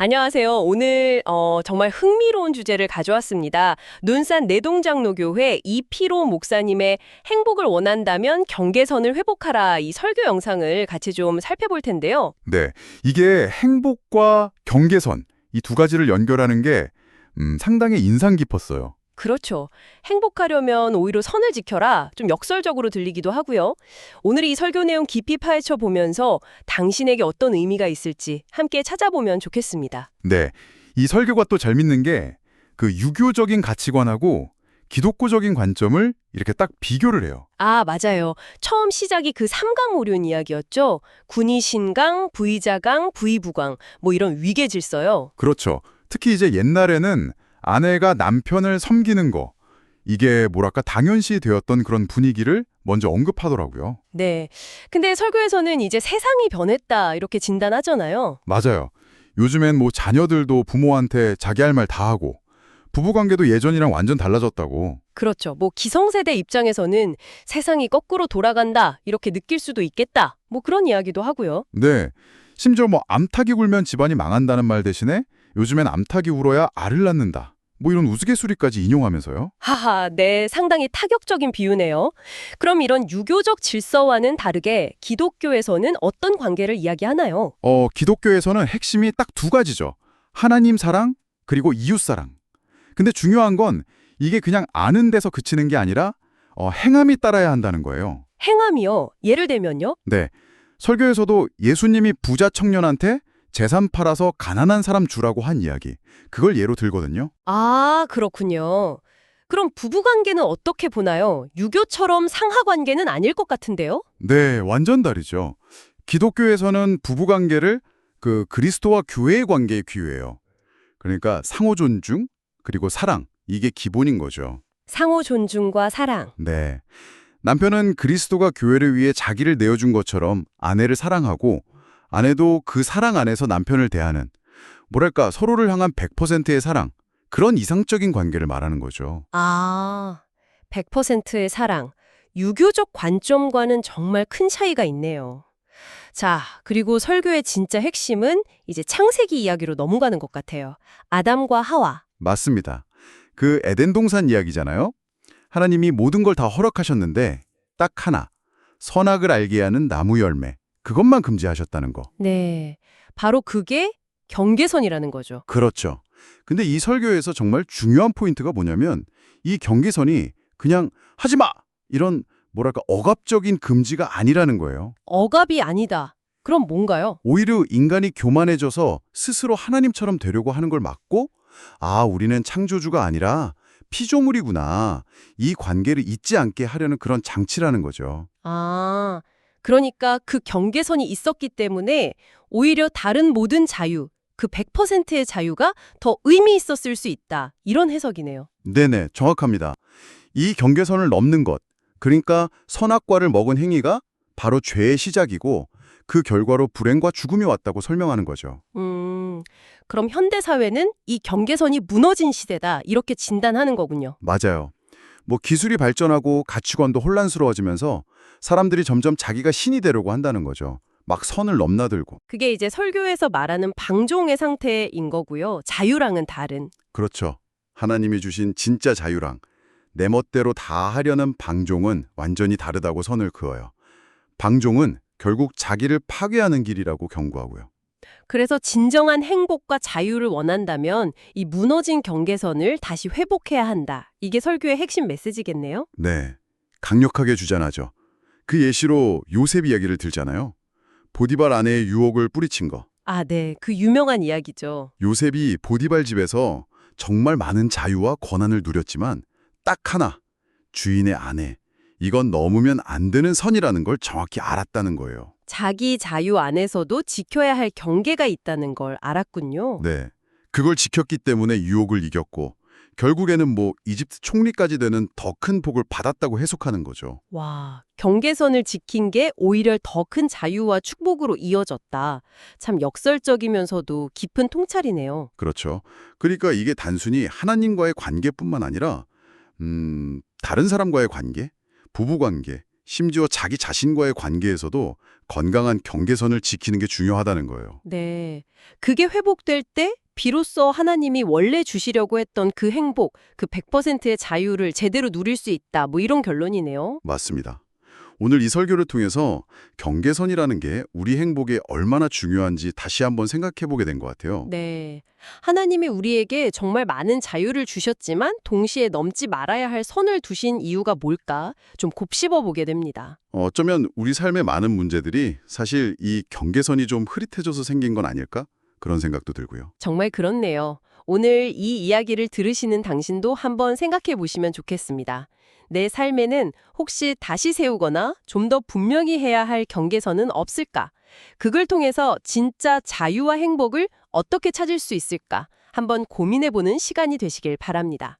안녕하세요. 오늘 어, 정말 흥미로운 주제를 가져왔습니다. 눈산 내동장로교회 이피로 목사님의 행복을 원한다면 경계선을 회복하라 이 설교 영상을 같이 좀 살펴볼 텐데요. 네, 이게 행복과 경계선 이 두 가지를 연결하는 게 음, 상당히 인상 깊었어요. 그렇죠. 행복하려면 오히려 선을 지켜라. 좀 역설적으로 들리기도 하고요. 오늘 이 설교 내용 깊이 파헤쳐 보면서 당신에게 어떤 의미가 있을지 함께 찾아보면 좋겠습니다. 네, 이 설교가 또 잘 믿는 게 그 유교적인 가치관하고 기독교적인 관점을 이렇게 딱 비교를 해요. 아, 맞아요. 처음 시작이 그 삼강오륜 이야기였죠. 군의신강, 부의자강, 부의부강 뭐 이런 위계 질서요. 그렇죠. 특히 이제 옛날에는 아내가 남편을 섬기는 거 이게 뭐랄까 당연시 되었던 그런 분위기를 먼저 언급하더라고요. 네. 근데 설교에서는 이제 세상이 변했다 이렇게 진단하잖아요. 맞아요. 요즘엔 뭐 자녀들도 부모한테 자기 할 말 다 하고 부부관계도 예전이랑 완전 달라졌다고. 그렇죠. 뭐 기성세대 입장에서는 세상이 거꾸로 돌아간다 이렇게 느낄 수도 있겠다. 뭐 그런 이야기도 하고요. 네. 심지어 뭐 암탉이 굴면 집안이 망한다는 말 대신에 요즘엔 암탉이 울어야 알을 낳는다. 뭐 이런 우스갯소리까지 인용하면서요. 하하, 네, 상당히 타격적인 비유네요. 그럼 이런 유교적 질서와는 다르게 기독교에서는 어떤 관계를 이야기하나요? 어, 기독교에서는 핵심이 딱 두 가지죠. 하나님 사랑 그리고 이웃 사랑. 근데 중요한 건 이게 그냥 아는 데서 그치는 게 아니라 어, 행함이 따라야 한다는 거예요. 행함이요. 예를 들면요. 네. 설교에서도 예수님이 부자 청년한테 재산 팔아서 가난한 사람 주라고 한 이야기. 그걸 예로 들거든요. 아, 그렇군요. 그럼 부부관계는 어떻게 보나요? 유교처럼 상하관계는 아닐 것 같은데요? 네, 완전 다르죠. 기독교에서는 부부관계를 그 그리스도와 교회의 관계에 귀해요. 그러니까 상호 존중 그리고 사랑 이게 기본인 거죠. 상호 존중과 사랑. 네. 남편은 그리스도가 교회를 위해 자기를 내어준 것처럼 아내를 사랑하고 아내도 그 사랑 안에서 남편을 대하는 뭐랄까 서로를 향한 100%의 사랑 그런 이상적인 관계를 말하는 거죠. 아, 100%의 사랑. 유교적 관점과는 정말 큰 차이가 있네요. 자, 그리고 설교의 진짜 핵심은 이제 창세기 이야기로 넘어가는 것 같아요. 아담과 하와. 맞습니다. 그 에덴 동산 이야기잖아요. 하나님이 모든 걸 다 허락하셨는데 딱 하나 선악을 알게 하는 나무 열매 그것만 금지하셨다는 거. 네. 바로 그게 경계선이라는 거죠. 그렇죠. 근데 이 설교에서 정말 중요한 포인트가 뭐냐면 이 경계선이 그냥 하지 마 이런 뭐랄까 억압적인 금지가 아니라는 거예요. 억압이 아니다. 그럼 뭔가요? 오히려 인간이 교만해져서 스스로 하나님처럼 되려고 하는 걸 막고 아 우리는 창조주가 아니라 피조물이구나 이 관계를 잊지 않게 하려는 그런 장치라는 거죠. 아, 그러니까 그 경계선이 있었기 때문에 오히려 다른 모든 자유, 그 100%의 자유가 더 의미 있었을 수 있다. 이런 해석이네요. 네네 정확합니다. 이 경계선을 넘는 것 그러니까 선악과를 먹은 행위가 바로 죄의 시작이고 그 결과로 불행과 죽음이 왔다고 설명하는 거죠. 음, 그럼 현대 사회는 이 경계선이 무너진 시대다. 이렇게 진단하는 거군요. 맞아요. 뭐 기술이 발전하고 가치관도 혼란스러워지면서 사람들이 점점 자기가 신이 되려고 한다는 거죠. 막 선을 넘나들고. 그게 이제 설교에서 말하는 방종의 상태인 거고요. 자유랑은 다른. 그렇죠. 하나님이 주신 진짜 자유랑 내 멋대로 다 하려는 방종은 완전히 다르다고 선을 그어요. 방종은 결국 자기를 파괴하는 길이라고 경고하고요. 그래서 진정한 행복과 자유를 원한다면 이 무너진 경계선을 다시 회복해야 한다. 이게 설교의 핵심 메시지겠네요. 네. 강력하게 주장하죠. 그 예시로 요셉 이야기를 들잖아요. 보디발 아내의 유혹을 뿌리친 거. 아, 네. 그 유명한 이야기죠. 요셉이 보디발 집에서 정말 많은 자유와 권한을 누렸지만 딱 하나, 주인의 아내. 이건 넘으면 안 되는 선이라는 걸 정확히 알았다는 거예요. 자기 자유 안에서도 지켜야 할 경계가 있다는 걸 알았군요. 네. 그걸 지켰기 때문에 유혹을 이겼고 결국에는 뭐 이집트 총리까지 되는 더 큰 복을 받았다고 해석하는 거죠. 와, 경계선을 지킨 게 오히려 더 큰 자유와 축복으로 이어졌다. 참 역설적이면서도 깊은 통찰이네요. 그렇죠. 그러니까 이게 단순히 하나님과의 관계뿐만 아니라 음, 다른 사람과의 관계, 부부 관계, 심지어 자기 자신과의 관계에서도 건강한 경계선을 지키는 게 중요하다는 거예요. 네. 그게 회복될 때 비로소 하나님이 원래 주시려고 했던 그 행복, 그 100%의 자유를 제대로 누릴 수 있다. 뭐 이런 결론이네요. 맞습니다. 오늘 이 설교를 통해서 경계선이라는 게 우리 행복에 얼마나 중요한지 다시 한번 생각해 보게 된 것 같아요. 네. 하나님이 우리에게 정말 많은 자유를 주셨지만 동시에 넘지 말아야 할 선을 두신 이유가 뭘까? 좀 곱씹어 보게 됩니다. 어쩌면 우리 삶의 많은 문제들이 사실 이 경계선이 좀 흐릿해져서 생긴 건 아닐까? 그런 생각도 들고요. 정말 그렇네요. 오늘 이 이야기를 들으시는 당신도 한번 생각해 보시면 좋겠습니다. 내 삶에는 혹시 다시 세우거나 좀 더 분명히 해야 할 경계선은 없을까? 그걸 통해서 진짜 자유와 행복을 어떻게 찾을 수 있을까? 한번 고민해 보는 시간이 되시길 바랍니다.